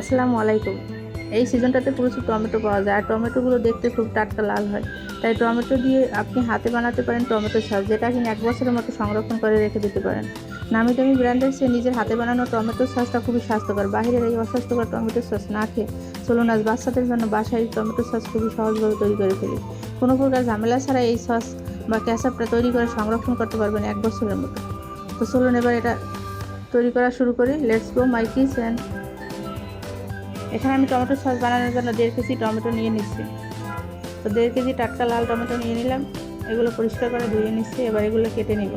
আসসালামু আলাইকুম। এই সিজনটাতে প্রচুর টমেটো পাওয়া যায়, আর টমেটোগুলো দেখতে খুব টাটকা লাল হয়। তাই টমেটো দিয়ে আপনি হাতে বানাতে পারেন টমেটো সস যেটা কিনা এক বছরের মতো সংরক্ষণ করে রেখে দিতে পারেন। নামি দামি ব্র্যান্ডের চেয়ে নিজের হাতে বানানো টমেটো সসটা খুবই স্বাস্থ্যকর। বাইরের এই অস্বাস্থ্যকর টমেটো সস না খেয়ে চলুন আজ বাচ্চাদের জন্য বাসায় টমেটো সস খুবই সহজভাবে তৈরি করে ফেলি। কোনো প্রকার ঝামেলা ছাড়া এই সস বা ক্যাসাপটা তৈরি করে সংরক্ষণ করতে পারবেন এক বছরের মতো। তো চলুন এবার এটা তৈরি করা শুরু করি। Let's go my kiss and এখানে আমি টমেটো সস বানানোর জন্য দেড় কেজি টমেটো নিয়ে নিচ্ছি। তো দেড় কেজি টাটকা লাল টমেটো নিয়ে নিলাম, এগুলো পরিষ্কার করে ধুয়ে নিচ্ছি, এবার এগুলো কেটে নিব।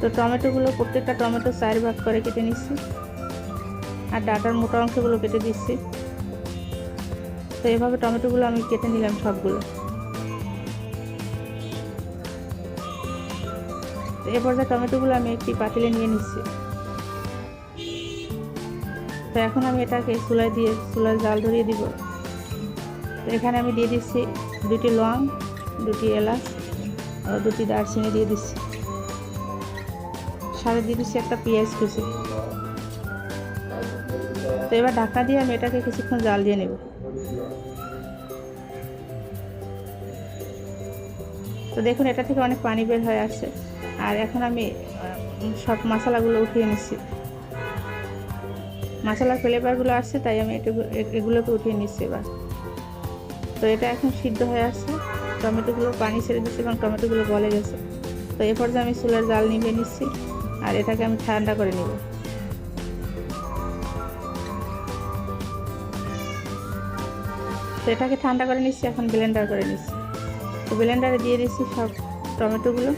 তো টমেটোগুলো প্রত্যেকটা টমেটো চার ভাগ করে কেটে নিচ্ছি, আর ডাটার মোটা অংশগুলো কেটে দিচ্ছি। তো এভাবে টমেটোগুলো আমি কেটে নিলাম সবগুলো। তো এ পর্যায়ে টমেটোগুলো আমি একটি পাতিলে নিয়ে নিচ্ছি। তো এখন আমি এটাকে চুলায় দিয়ে চুলায় জাল ধরিয়ে দিব। তো এখানে আমি দিয়ে দিচ্ছি দুটি লং, দুটি এলাচ দুটি দারচিনি দিয়ে দিচ্ছি। সাথে দিয়ে দিচ্ছি একটা পেঁয়াজ কুচি। তো এবার ঢাকা দিয়ে আমি এটাকে কিছুক্ষণ জাল দিয়ে নেব। তো দেখুন, এটা থেকে অনেক পানি বের হয়ে আসছে। আর এখন আমি সব মশলাগুলো উঠিয়ে নিচ্ছি। মশলার ফ্লেভারগুলো আসছে, তাই আমি এগুলোকে উঠিয়ে নিচ্ছি এবার। তো এটা এখন সিদ্ধ হয়ে আসছে। টমেটোগুলো পানি ছেড়ে দিচ্ছি এবং টমেটোগুলো গলে গেছে। তো এ পর্যায়ে আমি চুলার জাল নিভিয়ে নিচ্ছি আর এটাকে আমি ঠান্ডা করে নেব। তো এটাকে ঠান্ডা করে নিচ্ছি, এখন ব্লেন্ডার করে নিচ্ছি। তো ব্লেন্ডারে দিয়ে দিচ্ছি সব টমেটোগুলো।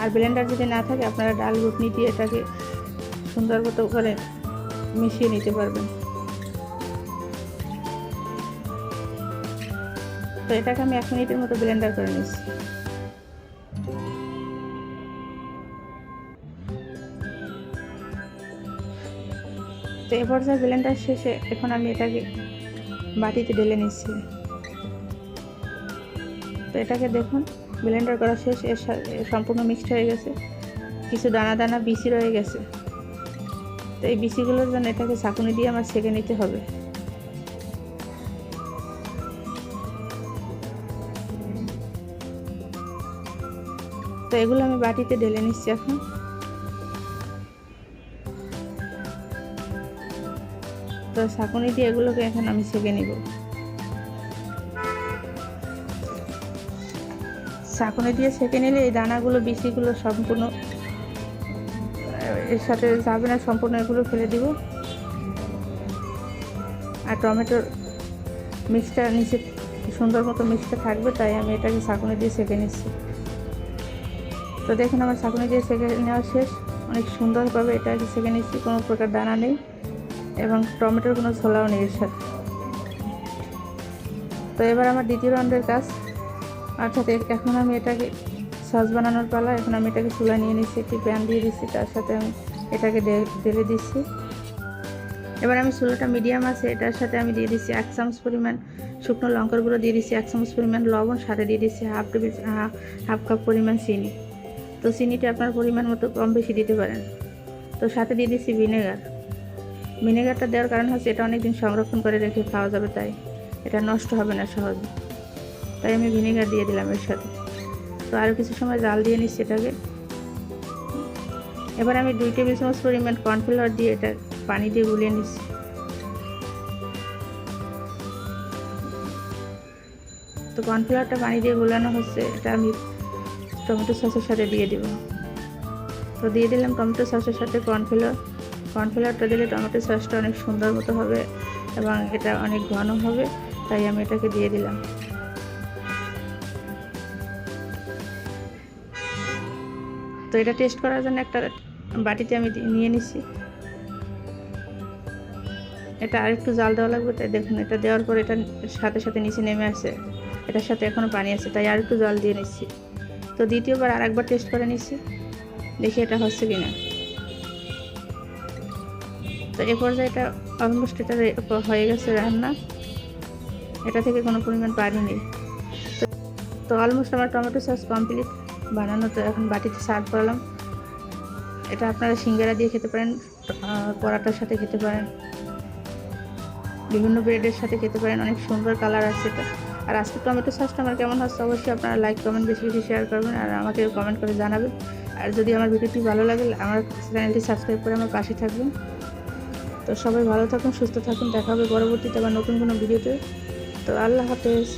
আর ব্লেন্ডার যদি না থাকে, আপনারা ডাল ঘুটনি দিয়ে এটাকে সুন্দর মতো করে মিশিয়ে নিতে পারবেন। তো এটাকে আমি এক মিনিটের মতো ব্লেন্ডার করে নিচ্ছি। তো এ পর্যায়ে ব্লেন্ডার শেষে এখন আমি এটাকে বাটিতে ঢেলে নিচ্ছি। তো এটাকে দেখুন ব্লেন্ডার করা শেষ, এর সম্পূর্ণ মিক্সড হয়ে গেছে। কিছু দানা দানা বিচি রয়ে গেছে। এই বিচিগুলোর জন্য এটাকে ছাঁকুনি দিয়ে আমার সেঁকে নিতে হবে। তো এগুলো আমি বাটিতে ঢেলে নিচ্ছি এখন। তো ছাঁকুনি দিয়ে এগুলোকে এখন আমি সেঁকে নিব। ছাঁকুনি দিয়ে সেঁকে নিলে এই দানাগুলো, বিচিগুলো সম্পূর্ণ এর সাথে যাবে না সম্পূর্ণ এগুলো ফেলে দিব। আর টমেটোর মিক্সটা নিচে সুন্দর মতো মিক্সটা থাকবে, তাই আমি এটাকে ছাঁকুনি দিয়ে সেঁকে নিচ্ছি। তো দেখুন, আমার ছাঁকুনি দিয়ে সেঁকে নেওয়া শেষ। অনেক সুন্দরভাবে এটাকে সেঁকে নিচ্ছি, কোনো প্রকার দানা নেই এবং টমেটোর কোনো ছোলাও নেই এর সাথে। তো এবার আমার দ্বিতীয় রাউন্ডের কাজ। অর্থাৎ এখন আমি এটাকে সস বানানোর পালা, এখন আমি এটাকে চুলা নিয়ে নিচ্ছি একটি প্যান দিয়ে দিচ্ছি তার সাথে আমি এটাকে ঢেলে দিচ্ছি। এবার আমি চুলাটা মিডিয়াম আছে, এটার সাথে আমি দিয়ে দিচ্ছি এক চামচ পরিমাণ শুকনো লঙ্কার গুঁড়ো, দিয়ে দিচ্ছি এক চামচ পরিমাণ লবণ, সাথে দিয়ে দিচ্ছি হাফ টেবিল, হাফ কাপ পরিমাণ চিনি। তো চিনিটা আপনার পরিমাণ মতো কম বেশি দিতে পারেন। তো সাথে দিয়ে দিচ্ছি ভিনেগার। ভিনেগারটা দেওয়ার কারণ হচ্ছে এটা অনেক দিন সংরক্ষণ করে রেখে খাওয়া যাবে, তাই এটা নষ্ট হবে না সহজে। তাই আমি ভিনেগার দিয়ে দিলাম এর সাথে। তো আরও কিছু সময় জাল দিয়ে নিচ্ছি এটাকে। এবার আমি দুই টেবিল চামচ পরিমাণ কর্নফ্লাওয়ার দিয়ে এটা পানি দিয়ে গুলিয়ে নিচ্ছি। তো কর্নফ্লাওয়ারটা পানি দিয়ে গোলানো হচ্ছে, এটা আমি টমেটো সসের সাথে দিয়ে দিব। তো দিয়ে দিলাম টমেটো সসের সাথে কর্নফ্লাওয়ার। কর্নফ্লাওয়ারটা দিলে টমেটো সসটা অনেক সুন্দর মতো হবে এবং এটা অনেক ঘন হবে, তাই আমি এটাকে দিয়ে দিলাম। তো এটা টেস্ট করার জন্য একটা বাটিতে আমি নিয়ে নিচ্ছি এটা আরেকটু জাল দেওয়া লাগবে, তাই দেখুন এটা দেওয়ার পর এটা সাথে সাথে নিচে নেমে আসে। এটার সাথে এখনও পানি আছে, তাই আর একটু জল দিয়ে নিচ্ছি। তো দ্বিতীয়বার আর একবার টেস্ট করে নিচ্ছি, দেখি এটা হচ্ছে কি না তো এ পর্যায়ে এটা অলমোস্ট এটা হয়ে গেছে রান্না। এটা থেকে কোনো পরিমাণ পানি নেই। তো অলমোস্ট আমার টমেটো সস কমপ্লিট বানানো, তো এখন বাটিতে সার্ভ করলাম। এটা আপনারা সিঙ্গারা দিয়ে খেতে পারেন পরাটার সাথে খেতে পারেন। বিভিন্ন ব্রেডের সাথে খেতে পারেন, অনেক সুন্দর কালার আছে এটা। আর আজকে টমেটো সসটা আমার কেমন হচ্ছে অবশ্যই আপনারা লাইক কমেন্ট বেশি বেশি শেয়ার করবেন আর আমাকে কমেন্ট করে জানাবেন। আর যদি আমার ভিডিওটি ভালো লাগে, আমার চ্যানেলটি সাবস্ক্রাইব করে আমার পাশে থাকবেন। তো সবাই ভালো থাকুন, সুস্থ থাকুন, দেখা হবে পরবর্তীতে আবার নতুন কোনো ভিডিওতে। তো আল্লাহ হাফেজ।